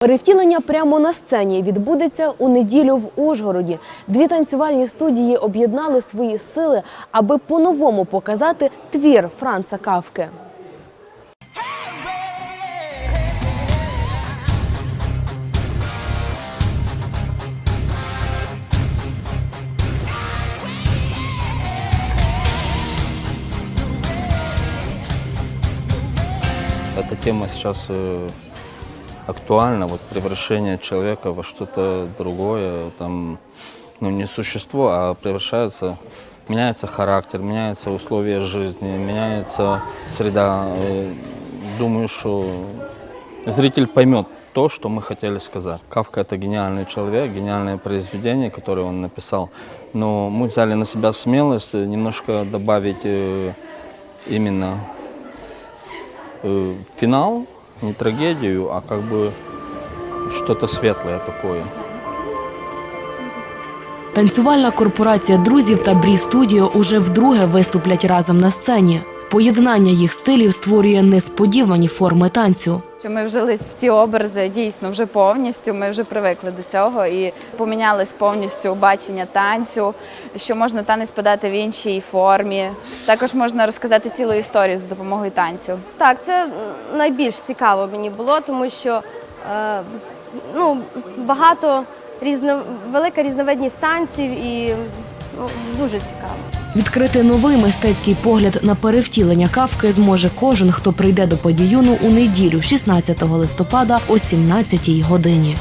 Перевтілення прямо на сцені відбудеться у неділю в Ужгороді. Дві танцювальні студії об'єднали свої сили, аби по-новому показати твір Франца Кавки. Эта тема сейчас актуальна, вот превращение человека во что-то другое, там, ну не существо, а превращается, меняется характер, меняются условия жизни, меняется среда. Э, Думаю, что зритель поймет то, что мы хотели сказать. Кавка это гениальный человек, гениальное произведение, которое он написал. Но мы взяли на себя смелость немножко добавить э, именно э, финал, не трагедию, а как бы что-то светлое такое. Танцювальна корпорація друзів та Брі Студіо уже вдруге виступлять разом на сцені. Поєднання їх стилів створює несподівані форми танцю. Що ми вжились в ці образи дійсно вже повністю. Ми вже привикли до цього і помінялось повністю бачення танцю, що можна танець подати в іншій формі. Також можна розказати цілу історію за допомогою танцю. Так, це найбільш цікаво мені було, тому що е, ну, багато різно, велика різновидність танців і дуже цікаво. Відкрити новий мистецький погляд на перевтілення кавки зможе кожен, хто прийде до подіюну у неділю, 16 листопада о 17 годині.